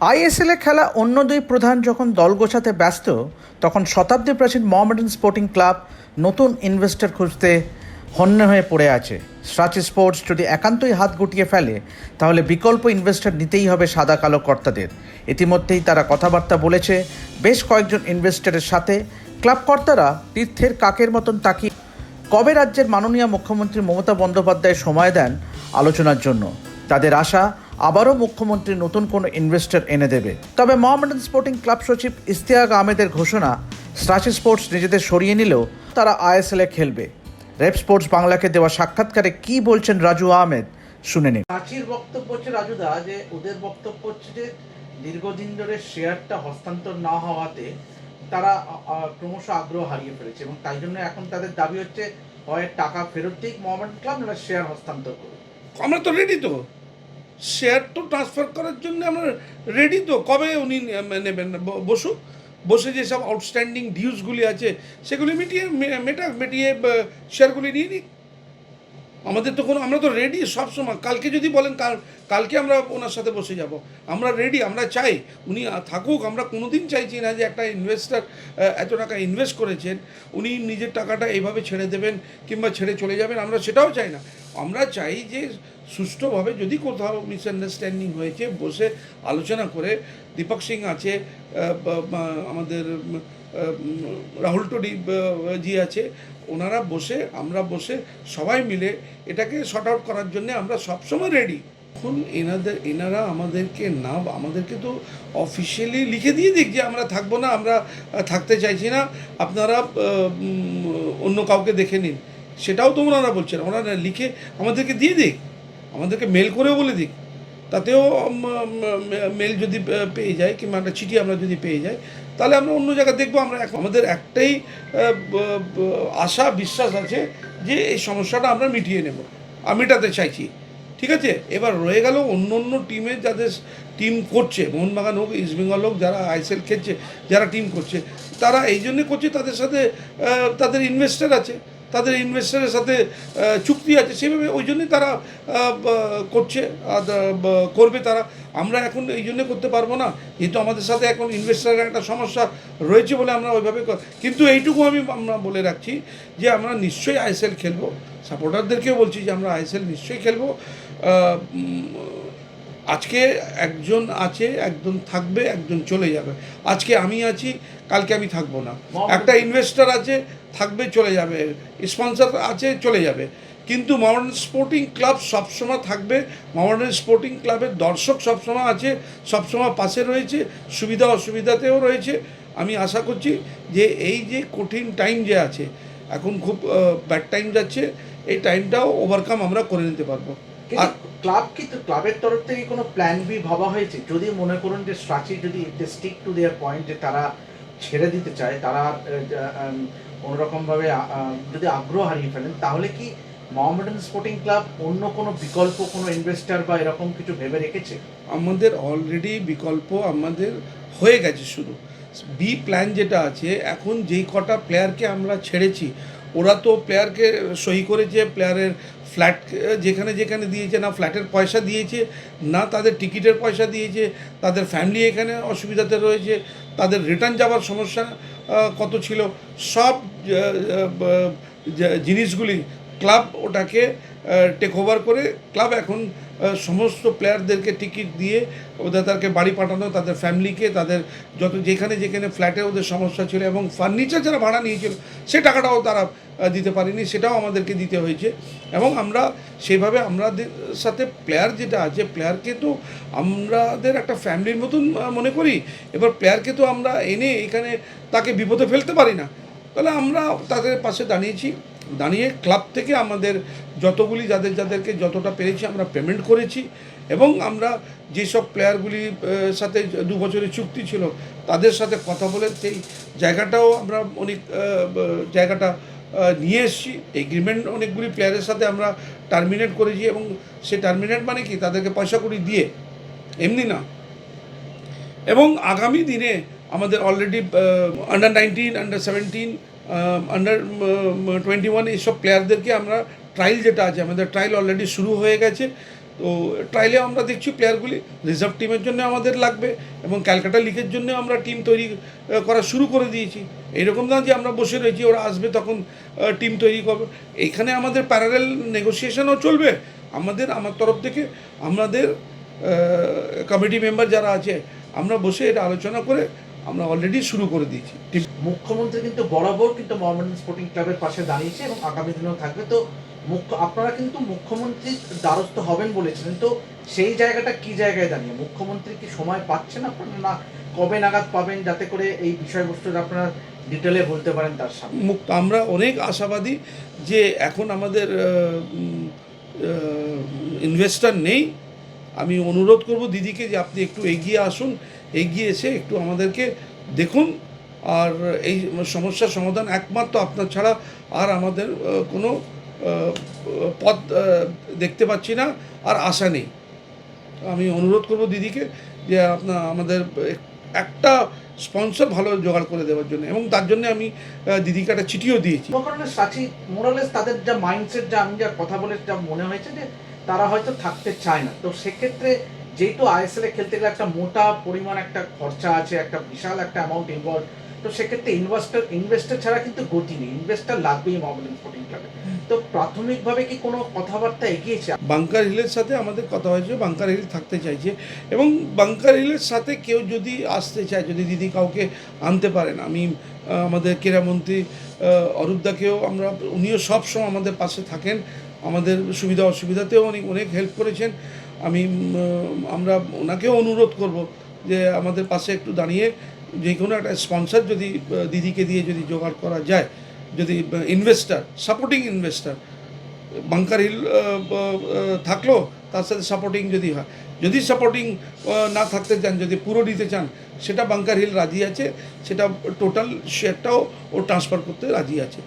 আইএসএলে খেলা অন্য দুই প্রধান যখন দল গোছাতে ব্যস্ত, তখন শতাব্দী প্রাচীন মোহামেডান স্পোর্টিং ক্লাব নতুন ইনভেস্টর খুঁজতে হন্য হয়ে পড়ে আছে। স্ট্রাচি স্পোর্টস যদি একান্তই হাত গুটিয়ে ফেলে, তাহলে বিকল্প ইনভেস্টর নিতেই হবে সাদা কালো কর্তাদের। ইতিমধ্যেই তারা কথাবার্তা বলেছে, বেশ কয়েকজন ইনভেস্টরের সাথে। ক্লাব কর্তারা তীর্থের কাকের মতন তাকিয়ে কবে রাজ্যের মাননীয় মুখ্যমন্ত্রী মমতা বন্দ্যোপাধ্যায় সময় দেন আলোচনার জন্য? তাদের আশা আবারও মুখ্যমন্ত্রী নতুন কোনো ইনভেস্টর এনে দেবে। তবে মোহামেডান স্পোর্টিং ক্লাব সচিব ইস্তিয়াক আহমেদের ঘোষণা স্ট্রাচি স্পোর্টস নিজেদের সরিয়ে নিলেও তারা আইএসএলে খেলবে। রেপ স্পোর্টস বাংলাকে দেওয়া সাক্ষাৎকারে কি বলছেন রাজু আহমেদ শুনে নিন। রাঁচির বক্তব্য হচ্ছে রাজুদা যে ওদের বক্তব্য হচ্ছে যে দীর্ঘদিন ধরে শেয়ারটা হস্তান্তর না হওয়াতে তারা ক্রমশ আগ্রহ হারিয়ে ফেলেছে এবং তাই জন্য এখন তাদের দাবি হচ্ছে হয় টাকা ফেরত দিক মোহামেডান ক্লাব না শেয়ার হস্তান্তর করুক। আমরা তো রেডি তো। শেয়ার তো ট্রান্সফার করার জন্য আমরা রেডি তো। কবে উনি নেবেন? ব- বসুক। বসে যেসব আউটস্ট্যান্ডিং ডিউসগুলি আছে, সেগুলি মিটিয়ে মেটা মিটিয়ে শেয়ারগুলি নিয়ে নিক। আমাদের তো কোনো, আমরা তো রেডি সবসময় কালকে যদি বলেন, কাল, কালকে আমরা ওনার সাথে বসে যাব। আমরা রেডি আমরা চাই। উনি থাকুক। আমরা কোনোদিন চাইছি না যে একটা ইনভেস্টার এত টাকা ইনভেস্ট করেছেন। উনি নিজের টাকাটা এইভাবে ছেড়ে দেবেন কিংবা ছেড়ে চলে যাবেন। আমরা সেটাও চাই না। আমরা চাই যে সুষ্ঠুভাবে যদি কোথাও মিসআন্ডারস্ট্যান্ডিং হয়েছে, বসে আলোচনা করে, দীপক সিং আছে আমাদের রাহুল টডি জি আছে, ওনারা বসে, আমরা বসে সবাই মিলে এটাকে শর্ট আউট করার জন্য আমরা সবসময় রেডি এখন এনাদের, এনারা আমাদেরকে না, আমাদেরকে তো অফিসিয়ালি লিখে দিয়ে দিক যে আমরা থাকব না, আমরা থাকতে চাইছি না, আপনারা অন্য কাউকে দেখে নিন। সেটাও তো ওনারা বলছেন, ওনারা লিখে আমাদেরকে দিয়ে দিক। আমাদেরকে মেল করেও বলে দিক। তাতেও মেল যদি পেয়ে যায় কিংবা একটা চিঠি আমরা যদি পেয়ে যাই, তাহলে আমরা অন্য জায়গায় দেখব আমরা আমাদের একটাই আশা, বিশ্বাস আছে যে এই সমস্যাটা আমরা মিটিয়ে নেব। আমি মেটাতে চাইছি। ঠিক আছে? এবার রয়ে গেল অন্য অন্য টিমের যাদের টিম করছে, মোহনবাগান হোক ইস্টবেঙ্গল হোক, যারা আইএসএল খেলছে, যারা টিম করছে, তারা এই জন্যে করছে, তাদের সাথে তাদের ইনভেস্টার আছে। তাদের ইনভেস্টারের সাথে চুক্তি আছে। সেভাবে ওই জন্যই তারা করছে করবে তারা। আমরা এখন এই জন্য করতে পারব না। যেহেতু আমাদের সাথে এখন ইনভেস্টারের একটা সমস্যা রয়েছে বলে আমরা ওইভাবে কিন্তু এইটুকু আমি আমরা বলে রাখছি যে, আমরা নিশ্চয়ই আইএসএল খেলব। সাপোর্টারদেরকেও বলছি যে, আমরা আইএসএল নিশ্চয়ই খেলব। আজকে একজন আছে, একজন থাকবে, একজন চলে যাবে। আজকে আমি আছি কালকে আমি থাকব না। একটা ইনভেস্টার আছে থাকবে চলে যাবে। স্পন্সর আছে চলে যাবে। কিন্তু মডার্ন স্পোর্টিং ক্লাব সবসময় থাকবে। মডার্ন স্পোর্টিং ক্লাবের দর্শক সবসময় আছে সবসময় পাশে রয়েছে সুবিধা অসুবিধাতেও রয়েছে। আমি আশা করছি যে এই যে কঠিন টাইম যে আছে এখন খুব ব্যাড টাইম যাচ্ছে এই টাইমটাও ওভারকাম আমরা করে নিতে পারব। আর ক্লাব কি ক্লাবের তরফ থেকে কোনো প্ল্যান বি ভাবা হয়েছে? যদি মনে করুন যে স্ট্রাচি যদি স্টিক টু দেয়ার পয়েন্ট যে তারা ছেড়ে দিতে চায়, তারা কোনোরকমভাবে যদি আগ্রহ হারিয়ে ফেলেন, তাহলে কি মোহামেডান স্পোর্টিং ক্লাব অন্য কোনো বিকল্প কোনো ইনভেস্টর বা এরকম কিছু ভেবে রেখেছে? আমাদের অলরেডি বিকল্প আমাদের হয়ে গেছে শুধু বি প্ল্যান যেটা আছে, এখন যেই কটা প্লেয়ারকে আমরা ছেড়েছি, ওরা তো প্লেয়ারকে সই করেছে প্লেয়ারের ফ্ল্যাট যেখানে যেখানে দিয়েছে, না ফ্ল্যাটের পয়সা দিয়েছে, না তাদের টিকিটের পয়সা দিয়েছে, তাদের ফ্যামিলি এখানে অসুবিধাতে রয়েছে, তাদের রিটার্ন যাওয়ার সমস্যা কত ছিল, সব জিনিসগুলি ক্লাব ওটাকে টেক ওভার করে ক্লাব এখন সমস্ত প্লেয়ারদেরকে টিকিট দিয়ে ওদের তাদেরকে বাড়ি পাঠানো, তাদের ফ্যামিলিকে তাদের যত যেখানে যেখানে ফ্ল্যাটে ওদের সমস্যা ছিল এবং ফার্নিচার যারা ভাড়া নিয়েছিল, সে টাকাটাও তারা দিতে পারেনি, সেটাও আমাদেরকে দিতে হয়েছে। এবং আমরা সেভাবে আমাদের সাথে প্লেয়ার যেটা আছে প্লেয়ারকে তো আমাদের একটা ফ্যামিলির মতন মনে করি। এবার প্লেয়ারকে তো আমরা এনে এখানে তাকে বিপদে ফেলতে পারি না। তাহলে আমরা তাদের পাশে দাঁড়িয়েছি। দাঁড়িয়ে ক্লাব থেকে আমাদের যতগুলি যাদের যাদেরকে যতটা পেরেছি আমরা পেমেন্ট করেছি এবং আমরা যেসব প্লেয়ারগুলি আহ, সাথে দু বছরের চুক্তি ছিল তাদের সাথে কথা বলে সেই জায়গাটাও আমরা অনেক জায়গাটা নিয়ে এসেছি। এগ্রিমেন্ট অনেকগুলি প্লেয়ারের সাথে আমরা টার্মিনেট করেছি এবং সে টার্মিনেট মানে কি? তাদেরকে পয়সা করি দিয়ে এমনি না। এবং আগামী দিনে আমাদের already under nineteen under seventeen under twenty one এইসব প্লেয়ারদেরকে আমরা ট্রায়াল যেটা আছে, আমাদের ট্রায়াল অলরেডি শুরু হয়ে গেছে। তো ট্রায়ালে আমরা দেখছি প্লেয়ারগুলি রিজার্ভ টিমের জন্য আমাদের লাগবে এবং ক্যালকাটা লিগের জন্য আমরা টিম তৈরি করা শুরু করে দিয়েছি। এইরকম না যে আমরা বসে রয়েছি, ওরা আসবে তখন টিম তৈরি করবে। এখানে আমাদের প্যারারেল নেগোসিয়েশনও চলবে। আমাদের, আমার তরফ থেকে আমাদের কমিটি মেম্বার যারা আছে, আমরা বসে এটা আলোচনা করে আমরা অলরেডি শুরু করে দিয়েছি। মুখ্যমন্ত্রী কিন্তু বরাবর কিন্তু মোহামেডান স্পোর্টিং ক্লাবের পাশে দাঁড়িয়েছে এবং আগামী দিনেও থাকবে। তো মুখ্য আপনারা কিন্তু মুখ্যমন্ত্রীর দ্বারস্থ হবেন বলেছিলেন। তো সেই জায়গাটা কি জায়গায় দাঁড়িয়ে? মুখ্যমন্ত্রী কি সময় পাচ্ছেন আপনারা না কবে নাগাদ পাবেন? যাতে করে এই বিষয়বস্তুটা আপনারা ডিটেলে বলতে পারেন তার সামনে? আমরা অনেক আশাবাদী যে এখন আমাদের ইনভেস্টার নেই। আমি অনুরোধ করব দিদিকে যে আপনি একটু এগিয়ে আসুন। এগিয়ে এসে একটু আমাদেরকে দেখুন। আর এই সমস্যার সমাধান একমাত্র আপনার ছাড়া আর আমাদের কোনো পথ দেখতে পাচ্ছি না আর আশা নেই। আমি অনুরোধ করব দিদিকে যে আপনার, আমাদের একটা স্পন্সর ভালো জোগাড় করে দেওয়ার জন্য এবং তার জন্য আমি দিদিকে একটা চিঠিও দিয়েছি। তাদের যা মাইন্ডসেট যা আমি যা কথা বলে যা মনে হয়েছে যে তারা হয়তো থাকতে চায় না। তো সেক্ষেত্রে যেহেতু আইএসএল এ খেলতে গেলে একটা মোটা পরিমাণ একটা খরচা আছে একটা বিশাল একটা অ্যামাউন্ট ইনভলভ তো সেক্ষেত্রে ইনভেস্টার ইনভেস্টার ছাড়া কিন্তু গতি নেই। ইনভেস্টার লাগবেই মোহামেডান স্পোর্টিং ক্লাবে তো প্রাথমিকভাবে কি কোনো কথাবার্তা এগিয়েছে বাংকার হিলের সাথে আমাদের কথা হয়েছে বাংকার হিল থাকতে চাইছে এবং বাংকার হিলের সাথে কেউ যদি আসতে চায় যদি দিদি কাউকে আনতে পারেন আমি আমাদের ক্রীড়ামন্ত্রী অরূপদাকেও আমরা উনিও সবসময় আমাদের পাশে থাকেন। আমাদের সুবিধা অসুবিধাতেও অনেক অনেক হেল্প করেছেন। আমি আমরা ওনাকেও অনুরোধ করব যে আমাদের পাশে একটু দাঁড়িয়ে যে কোনো একটা স্পন্সর যদি দিদিকে দিয়ে যদি জোগাড় করা যায়, যদি investor supporting investor Bunker Hill থাকল, তার সাথে সাপোর্টিং যদি হয়। যদি সাপোর্টিং না থাকতে চান, যদি পুরো নিতে চান, সেটা বাংকার হিল রাজি আছে, সেটা টোটাল শেয়ারটাও ও ট্রান্সফার করতে রাজি আছে।